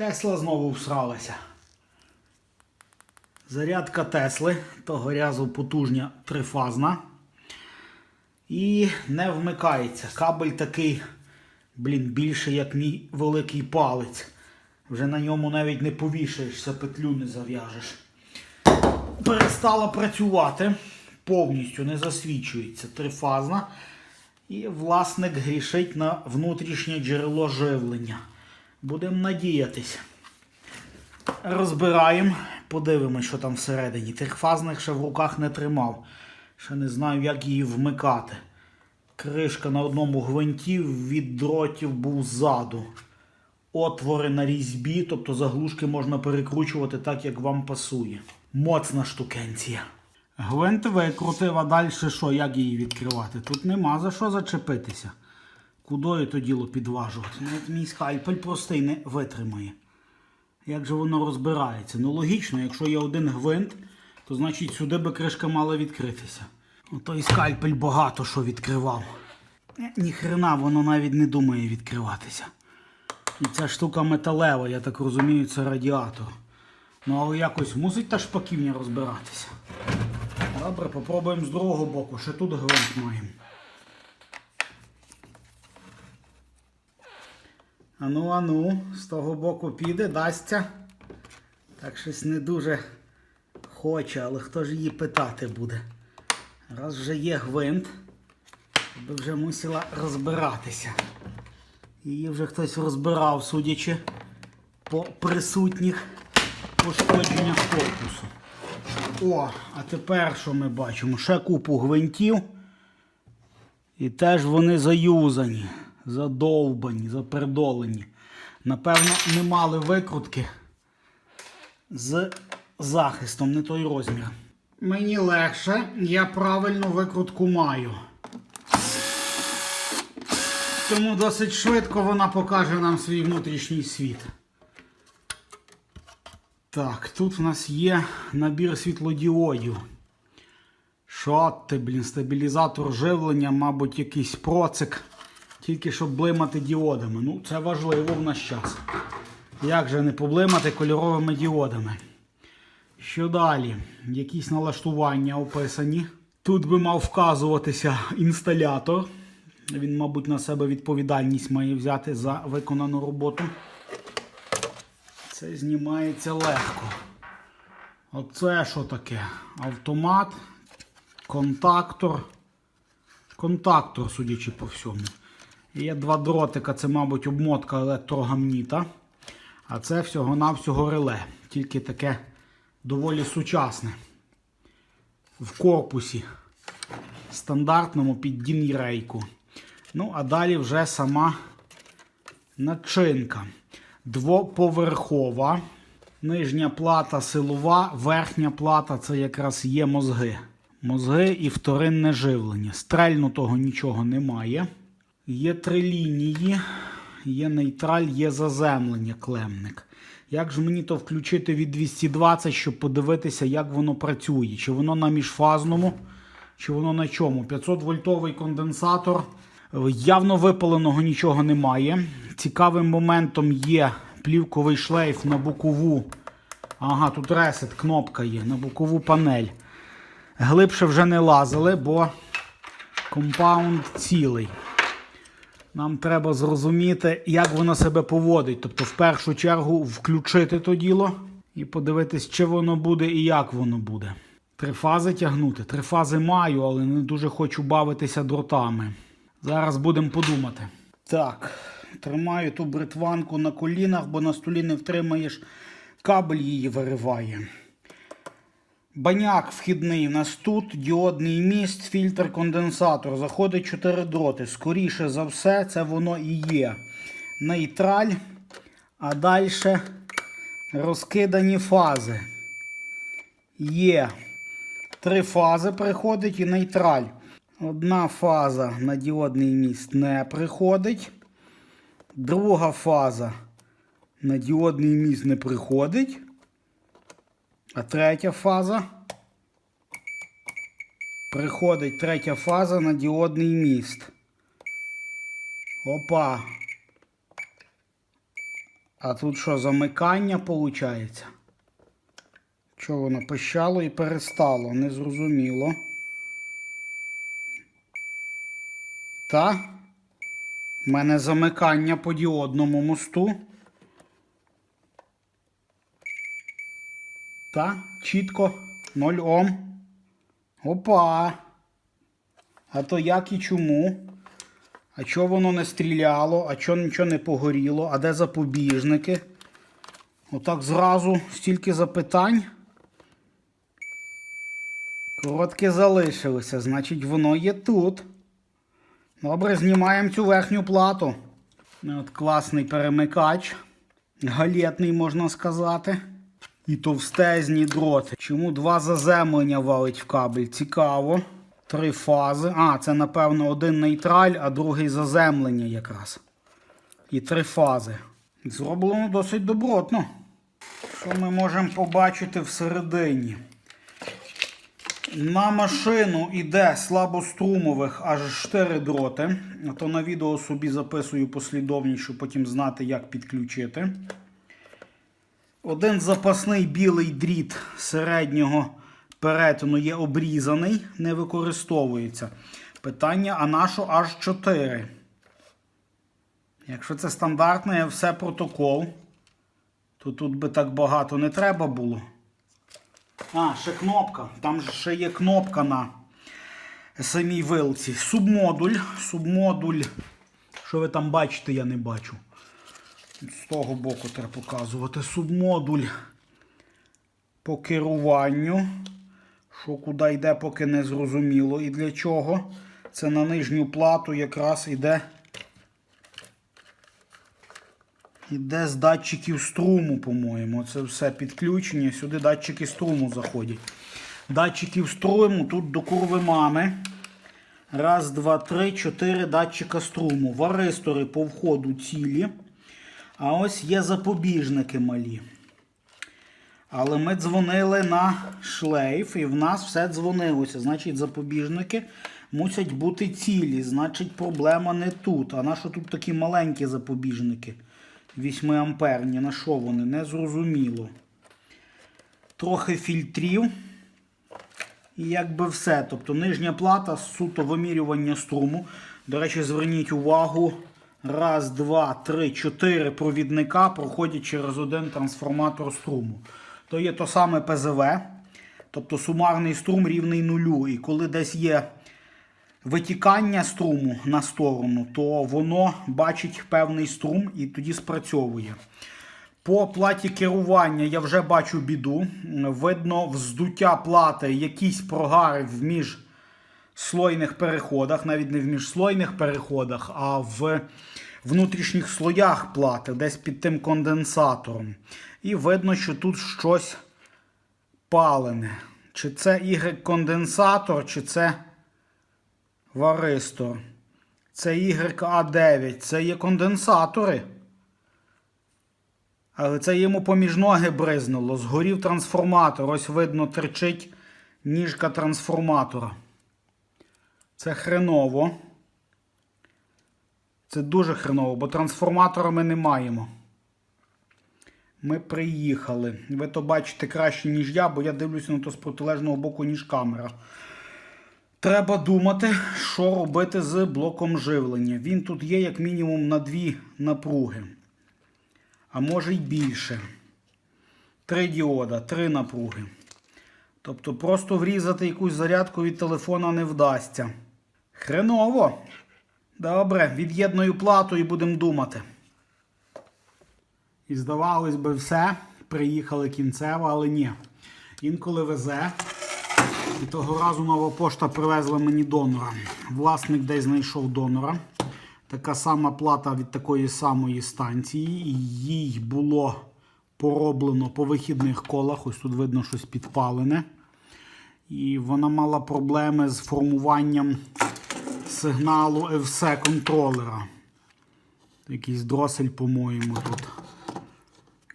Тесла знову всралася. Зарядка Тесли, того разу потужня трифазна. І не вмикається. Кабель такий, блін, більше, як мій великий палець. Вже на ньому навіть не повішаєшся, петлю не зав'яжеш. Перестала працювати, повністю не засвічується трифазна. І власник грішить на внутрішнє джерело живлення. Будемо надіятись. Розбираємо, подивимось, що там всередині. Трифазних ще в руках не тримав. Ще не знаю, як її вмикати. Кришка на одному гвинті від дротів був ззаду. Отвори на різьбі, тобто заглушки можна перекручувати так, як вам пасує. Моцна штукенція. Гвинт викрутив, а далі що, як її відкривати? Тут нема за що зачепитися. Кудою то діло підважувати? Навіть мій скальпель простий не витримає. Як же воно розбирається? Ну логічно, якщо є один гвинт, то значить сюди би кришка мала відкритися. Той скальпель багато що відкривав. Е, Ніхрена воно навіть не думає відкриватися. І ця штука металева, я так розумію, це радіатор. Ну але якось мусить та шпаківня розбиратися. Добре, попробуємо з другого боку. Ще тут гвинт маємо. Ану, ану, з того боку піде, дасться. Так щось не дуже хоче, але хто ж її питати буде? Раз вже є гвинт, би вже мусила розбиратися. Її вже хтось розбирав, судячи по присутніх пошкодженнях корпусу. О, а тепер що ми бачимо? Ще купу гвинтів. І теж вони заюзані, задовбані, запердолені. Напевно, не мали викрутки з захистом, не той розмір. Мені легше, я правильну викрутку маю. Тому досить швидко вона покаже нам свій внутрішній світ. Так, тут в нас є набір світлодіодів. Що ти, блін, стабілізатор живлення, мабуть, якийсь процик. Тільки щоб блимати діодами. Ну, це важливо в наш час. Як же не поблимати кольоровими діодами? Що далі? Якісь налаштування описані. Тут би мав вказуватися інсталятор. Він, мабуть, на себе відповідальність має взяти за виконану роботу. Це знімається легко. Оце що таке? Автомат, контактор. Контактор, судячи по всьому. Є два дротика, це, мабуть, обмотка електрогамніта. А це всього-навсього реле. Тільки таке доволі сучасне. В корпусі. Стандартному під DIN рейку. Ну, а далі вже сама начинка. Двоповерхова. Нижня плата силова, верхня плата це якраз є мозги. Мозги і вторинне живлення. Стрельнутого нічого немає. Є три лінії, є нейтраль, є заземлення, клемник. Як ж мені то включити від 220, щоб подивитися, як воно працює? Чи воно на міжфазному, чи воно на чому? 500 вольтовий конденсатор. Явно випаленого нічого немає. Цікавим моментом є плівковий шлейф на бокову. Ага, тут ресет, кнопка є на бокову панель. Глибше вже не лазили, бо компаунд цілий. Нам треба зрозуміти, як воно себе поводить. Тобто, в першу чергу, включити то діло і подивитись, чи воно буде і як воно буде. Три фази тягнути. Три фази маю, але не дуже хочу бавитися дротами. Зараз будемо подумати. Так, тримаю ту бритванку на колінах, бо на столі не втримаєш, кабель її вириває. Баняк вхідний у нас тут, діодний міст, фільтр, конденсатор. Заходить 4 дроти. Скоріше за все, це воно і є. Нейтраль, а далі розкидані фази. Є. Три фази приходить і нейтраль. Одна фаза на діодний міст не приходить. Друга фаза на діодний міст не приходить. А третя фаза. Приходить третя фаза на діодний міст. Опа. А тут що, замикання виходить? Чого воно пищало і перестало, незрозуміло. Та? У мене замикання по діодному мосту. Та, чітко, 0 Ом. Опа. А то як і чому? А чого воно не стріляло, а чого нічого не погоріло, а де запобіжники? Отак зразу стільки запитань. Коротке залишилося, значить воно є тут. Добре, знімаємо цю верхню плату. От класний перемикач. Галетний, можна сказати. І товстезні дроти. Чому два заземлення валить в кабель? Цікаво. Три фази. А, це, напевно, один нейтраль, а другий заземлення якраз. І три фази. Зроблено досить добротно. Що ми можемо побачити всередині? На машину йде слабострумових аж 4 дроти. А то на відео собі записую послідовність, щоб потім знати, як підключити. Один запасний білий дріт середнього перетину є обрізаний, не використовується. Питання, а на що аж 4? Якщо це стандартний все протокол, то тут би так багато не треба було. А, ще кнопка. Там же ще є кнопка на самій вилці. Субмодуль. Субмодуль. Що ви там бачите, я не бачу. З того боку треба показувати. Субмодуль по керуванню. Що куди йде, поки не зрозуміло. І для чого. Це на нижню плату якраз йде. Іде з датчиків струму, по-моєму. Це все підключення. Сюди датчики струму заходять. Датчиків струму тут до курви мами. Раз, два, три, чотири датчика струму. Варистори по входу цілі. А ось є запобіжники малі. Але ми дзвонили на шлейф, і в нас все дзвонилося. Значить, запобіжники мусять бути цілі. Значить, проблема не тут. А на що тут такі маленькі запобіжники? 8 амперні. На що вони? Не зрозуміло. Трохи фільтрів. І якби все. Тобто нижня плата суто вимірювання струму. До речі, зверніть увагу. Раз, два, три, чотири провідника проходять через один трансформатор струму. То є то саме ПЗВ. Тобто сумарний струм рівний нулю. І коли десь є витікання струму на сторону, то воно бачить певний струм і тоді спрацьовує. По платі керування я вже бачу біду. Видно вздуття плати, якісь прогари в міжслойних переходах, навіть не в міжслойних переходах, а в внутрішніх слоях плати, десь під тим конденсатором. І видно, що тут щось палене. Чи це Y-конденсатор, чи це варистор. Це YA9, це є конденсатори. Але це йому поміж ноги бризнуло. Згорів трансформатор. Ось видно, терчить ніжка трансформатора. Це хреново. Це дуже хреново, бо трансформатора ми не маємо. Ми приїхали. Ви то бачите краще, ніж я, бо я дивлюся на то з протилежного боку, ніж камера. Треба думати, що робити з блоком живлення. Він тут є як мінімум на дві напруги. А може й більше. Три діода, три напруги. Тобто просто врізати якусь зарядку від телефона не вдасться. Хреново. Добре, від'єдную плату і будемо думати. І здавалось би, все. Приїхали кінцево, але ні. Інколи везе. І того разу нова пошта привезла мені донора. Власник десь знайшов донора. Така сама плата від такої самої станції. Їй було пороблено по вихідних колах. Ось тут видно щось підпалене. І вона мала проблеми з формуванням сигналу FC контролера. Якийсь дросель, по-моєму, тут.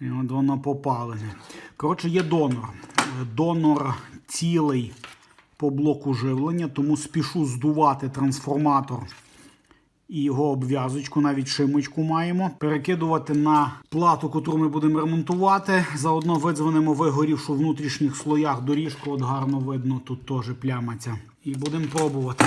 І от воно попалене. Коротше, є донор. Донор цілий по блоку живлення, тому спішу здувати трансформатор і його обв'язочку, навіть шимочку маємо. Перекидувати на плату, яку ми будемо ремонтувати. Заодно видзвонимо вигорівшу в внутрішніх слоях доріжку. От гарно видно, тут теж пляматься. І будемо пробувати.